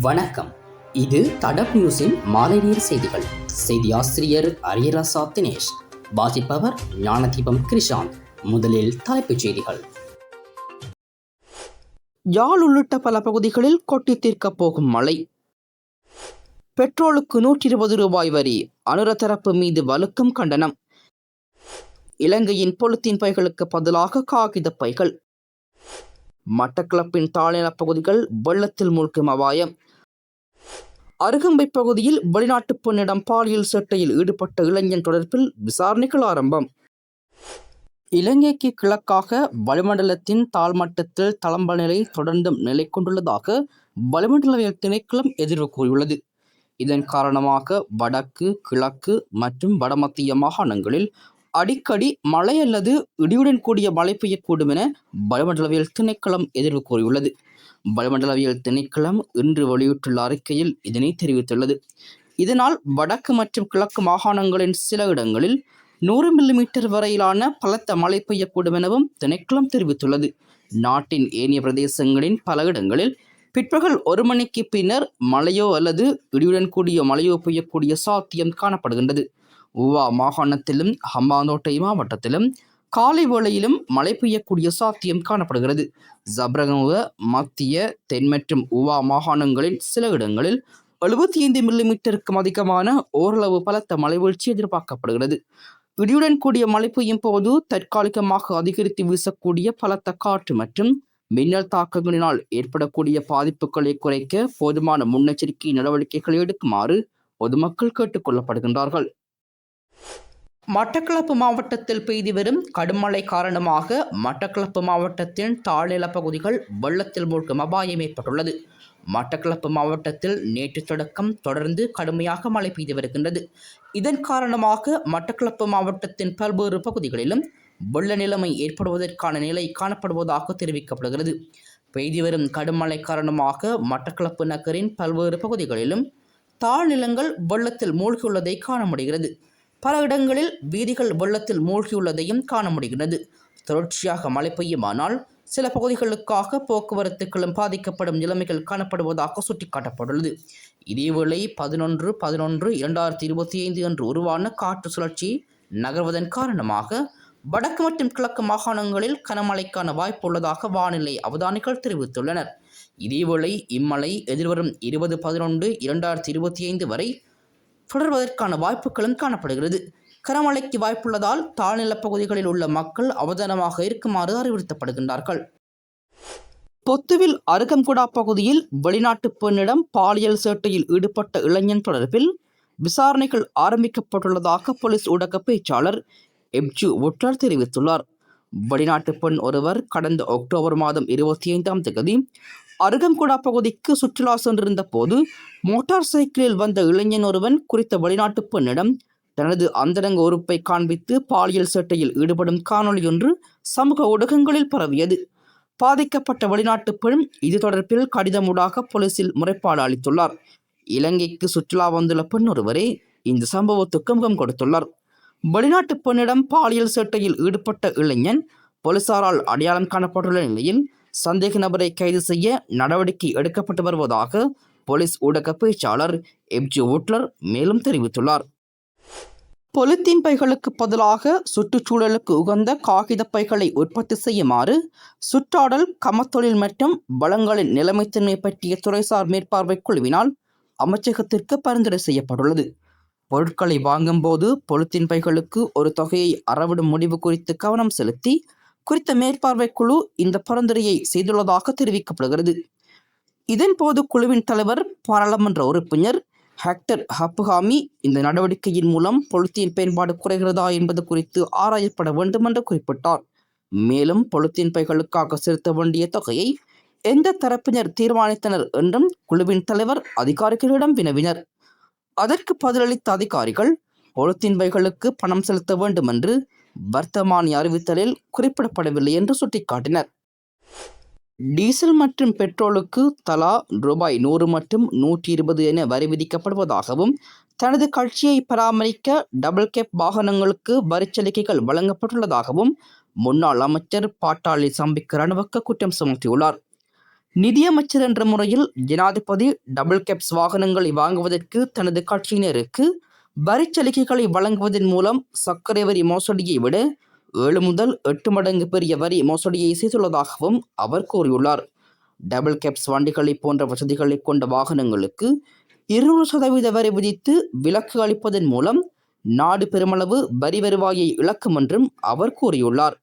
வணக்கம். இது தடப் நியூஸின் மாலை நேர் செய்திகள். செய்தி ஆசிரியர் அரியராசா தினேஷ். வாசிப்பவர் ஞானதீபம் கிருஷாந்த் முதலில் தலைப்புச் செய்திகள். யாழ் உள்ளிட்ட பல பகுதிகளில் கொட்டி தீர்க்கப் போகும் மழை. பெட்ரோலுக்கு நூற்றி இருபது ரூபாய் வரி. அனுர தரப்பு மீது வலுக்கும் கண்டனம். இலங்கையின் பொலித்தீன் பைகளுக்கு பதிலாக காகித பைகள். மட்டக்களப்பின் தாழ்நிலப் பகுதிகள் வெள்ளத்தில் மூழ்கும் அபாயம். அருகம்பை பகுதியில் வெளிநாட்டு பெண்ணிடம் பாலியல் சேட்டையில் ஈடுபட்ட இளைஞன் தொடர்பில் விசாரணைகள் ஆரம்பம். இலங்கைக்கு கிழக்காக வளிமண்டலத்தின் தாழ்மட்டத்தில் தளம்ப நிலை தொடர்ந்தும் நிலை கொண்டுள்ளதாக வளிமண்டலவியல் திணைக்களம் எதிர்வு கூறியுள்ளது. இதன் காரணமாக வடக்கு கிழக்கு மற்றும் வடமத்திய மாகாணங்களில் அடிக்கடி மழை அல்லது இடியுடன் கூடிய மழை பெய்யக்கூடும் என வளிமண்டலவியல் திணைக்களம் எதிர்வு கூறியுள்ளது. வளிமண்டலவியல் திணைக்களம் இன்று வெளியிட்டுள்ள அறிக்கையில் இதனை தெரிவித்துள்ளது. இதனால் வடக்கு மற்றும் கிழக்கு மாகாணங்களின் சில இடங்களில் நூறு மில்லிமீட்டர் வரையிலான பலத்த மழை பெய்யக்கூடும் எனவும் திணைக்களம் தெரிவித்துள்ளது. நாட்டின் ஏனைய பிரதேசங்களின் பல இடங்களில் பிற்பகல் ஒரு மணிக்கு பின்னர் மழையோ அல்லது இடியுடன் கூடிய மழையோ பெய்யக்கூடிய சாத்தியம் காணப்படுகின்றது. உவா மாகாணத்திலும் ஹம்பாந்தோட்டை மாவட்டத்திலும் காலை வேளையிலும் மழை பெய்யக்கூடிய சாத்தியம் காணப்படுகிறது. ஜப்ரகமுவ மத்திய தென் மற்றும் உவா மாகாணங்களின் சில இடங்களில் எழுபத்தி ஐந்து மில்லிமீட்டருக்கும் அதிகமான ஓரளவு பலத்த மழை வீழ்ச்சி எதிர்பார்க்கப்படுகிறது. இடியுடன் கூடிய மழை பெய்யும் போது தற்காலிகமாக அதிகரித்து வீசக்கூடிய பலத்த காற்று மற்றும் மின்னல் தாக்கங்களினால் ஏற்படக்கூடிய பாதிப்புகளை குறைக்க போதுமான முன்னெச்சரிக்கை நடவடிக்கைகளை எடுக்குமாறு பொதுமக்கள் கேட்டுக்கொள்ளப்படுகின்றார்கள் மட்டக்களப்பு மாவட்டத்தில் பெய்து வரும் கடுமழை காரணமாக மட்டக்களப்பு மாவட்டத்தின் தாழ்நில பகுதிகள் வெள்ளத்தில் மூழ்கும் அபாயம் ஏற்பட்டுள்ளது. மட்டக்களப்பு மாவட்டத்தில் நேற்று தொடக்கம் தொடர்ந்து கடுமையாக மழை பெய்து வருகின்றது. இதன் காரணமாக மட்டக்களப்பு மாவட்டத்தின் பல்வேறு பகுதிகளிலும் வெள்ள நிலைமை ஏற்படுவதற்கான நிலை காணப்படுவதாக தெரிவிக்கப்படுகிறது. பெய்து வரும் கடுமழை காரணமாக மட்டக்களப்பு நகரின் பல்வேறு பகுதிகளிலும் தாழ்நிலங்கள் வெள்ளத்தில் மூழ்கியுள்ளதை காண முடிகிறது. பல இடங்களில் வீதிகள் வெள்ளத்தில் மூழ்கியுள்ளதையும் காண முடிகிறது. தொடர்ச்சியாக மழை பெய்யுமானால் சில பகுதிகளுக்காக போக்குவரத்துகளும் பாதிக்கப்படும் நிலைமைகள் காணப்படுவதாக சுட்டிக்காட்டப்பட்டுள்ளது. இதேவேளை பதினொன்று பதினொன்று இரண்டாயிரத்தி இருபத்தி ஐந்து அன்று உருவான காற்று சுழற்சி நகர்வதன் காரணமாக வடக்கு மற்றும் கிழக்கு மாகாணங்களில் கனமழைக்கான வாய்ப்பு உள்ளதாக வானிலை அவதானிகள் தெரிவித்துள்ளனர். இதேவேளை இம்மழை எதிர்வரும் இருபது பதினொன்று இரண்டாயிரத்தி இருபத்தி ஐந்து வரை தொடர்வதற்கான வாய்ப்புகளும் காணப்படுகிறது. கனமழைக்கு வாய்ப்புள்ளதால் தாழ்நிலப் பகுதிகளில் உள்ள மக்கள் அவதானமாக இருக்குமாறு அறிவுறுத்தப்படுகின்றார்கள். பொத்துவில் அருகம்குடா பகுதியில் வெளிநாட்டு பெண்ணிடம் பாலியல் சேட்டையில் ஈடுபட்ட இளைஞன் தொடர்பில் விசாரணைகள் ஆரம்பிக்கப்பட்டுள்ளதாக போலீஸ் ஊடக பேச்சாளர் எப்ஜு ஒற்றார் தெரிவித்துள்ளார். வெளிநாட்டு பெண் ஒருவர் கடந்த அக்டோபர் மாதம் இருபத்தி ஐந்தாம் தேதி அருகம்குடா பகுதிக்கு சுற்றுலா சென்றிருந்த போது மோட்டார் சைக்கிளில் வந்த இளைஞன் ஒருவன் குறித்த வெளிநாட்டு பெண்ணிடம் தனது அந்தரங்க உறுப்பை காண்பித்து பாலியல் சேட்டையில் ஈடுபடும் காணொளியொன்று சமூக ஊடகங்களில் பரவியது. பாதிக்கப்பட்ட வெளிநாட்டு பெண் இது தொடர்பில் கடிதமூடாக போலீசில் முறைப்பாடு அளித்துள்ளார். இலங்கைக்கு சுற்றுலா வந்துள்ள பெண் ஒருவரே இந்த சம்பவத்துக்கு முகம் கொடுத்துள்ளார். வெளிநாட்டு பெண்ணிடம் பாலியல் சேட்டையில் ஈடுபட்ட இளைஞன் போலீசாரால் அடையாளம் காணப்பட்டுள்ள நிலையில் சந்தேக நபரை கைது செய்ய நடவடிக்கை எடுக்கப்பட்டு வருவதாக போலீஸ் ஊடக பேச்சாளர் எப்ஜி உட்லர் மேலும் தெரிவித்துள்ளார். பொலித்தீன் பைகளுக்கு பதிலாக சுற்றுச்சூழலுக்கு உகந்த காகித பைகளை உற்பத்தி செய்யுமாறு சுற்றாடல் கமத்தொழில் மற்றும் வளங்களின் நிலைமைத்தன்மை பற்றிய துறைசார் மேற்பார்வை குழுவினால் அமைச்சகத்திற்கு பரிந்துரை செய்யப்பட்டுள்ளது. பொருட்களை வாங்கும்போது பொலித்தீன் பைகளுக்கு ஒரு தொகையை அறவிடும் முடிவு குறித்து கவனம் செலுத்தி குறித்த மேற்பார்வை குழு இந்த பரிந்துரையை செய்துள்ளதாக தெரிவிக்கப்படுகிறது. இதன்போது குழுவின் தலைவர் பாராளுமன்ற உறுப்பினர் ஹெக்டர் ஹப்புஹாமி இந்த நடவடிக்கையின் மூலம் பொலித்தீன் பயன்பாடு குறைகிறதா என்பது குறித்து ஆராயப்பட வேண்டும் என்று குறிப்பிட்டார். மேலும் பொலித்தீன் பைகளுக்காக செலுத்த வேண்டிய தொகையை எந்த தரப்பினர் தீர்மானித்தனர் என்றும் குழுவின் தலைவர் அதிகாரிகளிடம் வினவினர். அதற்கு பதிலளித்த அதிகாரிகள் பொலித்தீன் பைகளுக்கு பணம் செலுத்த வேண்டும் என்று வர்த்தமானி அறிவித்தலில் குறிப்பிடப்படவில்லை என்று சுட்டிக்காட்டினர். டீசல் மற்றும் பெட்ரோலுக்கு தலா ரூபாய் நூறு மற்றும் நூற்றி இருபது என வரி விதிக்கப்படுவதாகவும் தனது கட்சியை பராமரிக்க டபுள் கேப் வாகனங்களுக்கு வரிச்சலுகைகள் வழங்கப்பட்டுள்ளதாகவும் முன்னாள் அமைச்சர் பாட்டாளி சம்பிக் ரணவக்க குற்றம் சுமத்தியுள்ளார். நிதியமைச்சர் என்ற முறையில் ஜனாதிபதி டபுள் கேப்ஸ் வாகனங்களை வாங்குவதற்கு தனது கட்சியினருக்கு வரிச் சலுகைகளை வழங்குவதன் மூலம் சர்க்கரை வரி மோசடியை விட ஏழு முதல் எட்டு மடங்கு பெரிய வரி மோசடியை செய்துள்ளதாகவும் அவர் கூறியுள்ளார். டபுள் கேப்ஸ் வண்டிகளை போன்ற வசதிகளை கொண்ட வாகனங்களுக்கு இருநூறு சதவீத வரி விதித்து விலக்கு அளிப்பதன் மூலம் நாடு பெருமளவு வரி வருவாயை இழக்கும் என்றும் அவர் கூறியுள்ளார்.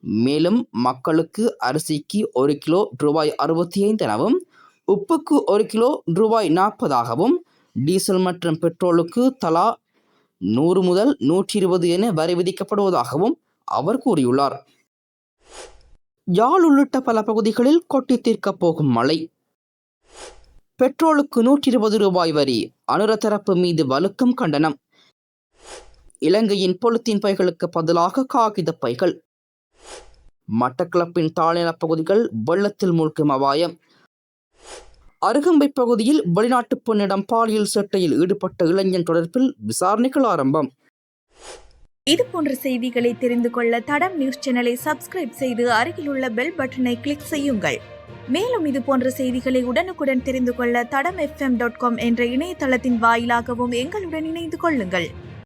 மேலும் மக்களுக்கு அரிசிக்கு ஒரு கிலோ ரூபாய் அறுபத்தி ஐந்து எனவும் உப்புக்கு ஒரு கிலோ ரூபாய் நாற்பதாகவும் டீசல் மற்றும் பெட்ரோலுக்கு தலா நூறு முதல் நூற்றி இருபது என வரி விதிக்கப்படுவதாகவும் அவர் கூறியுள்ளார். யாழ் உள்ளிட்ட பல பகுதிகளில் கொட்டி தீர்க்கப் போகும் மழை. பெட்ரோலுக்கு நூற்றி இருபது ரூபாய் வரி அனுர தரப்பு மீது வலுக்கும் கண்டனம். இலங்கையின் பொலித்தீன் பைகளுக்கு பதிலாக காகித பைகள். மட்டக்களப்பின் தாழ்நிலப் பகுதிகள் வெள்ளத்தில் மூழ்கும் அபாயம். அருகம்பை பகுதியில் வெளிநாட்டு பெண்ணிடம் பாலியல் சேட்டையில் ஈடுபட்ட இளைஞன் தொடர்பில் விசாரணைகள் ஆரம்பம். இது போன்ற செய்திகளை தெரிந்து கொள்ள தடம் நியூஸ் சேனலை சப்ஸ்கிரைப் செய்து அருகிலுள்ள பெல் பட்டனை கிளிக் செய்யுங்கள். மேலும் இது போன்ற செய்திகளை உடனுக்குடன் தெரிந்து கொள்ள தடம் எஃப்எம் டாட் காம் என்ற இணையதளத்தின் வாயிலாகவும் எங்களுடன் இணைந்து கொள்ளுங்கள்.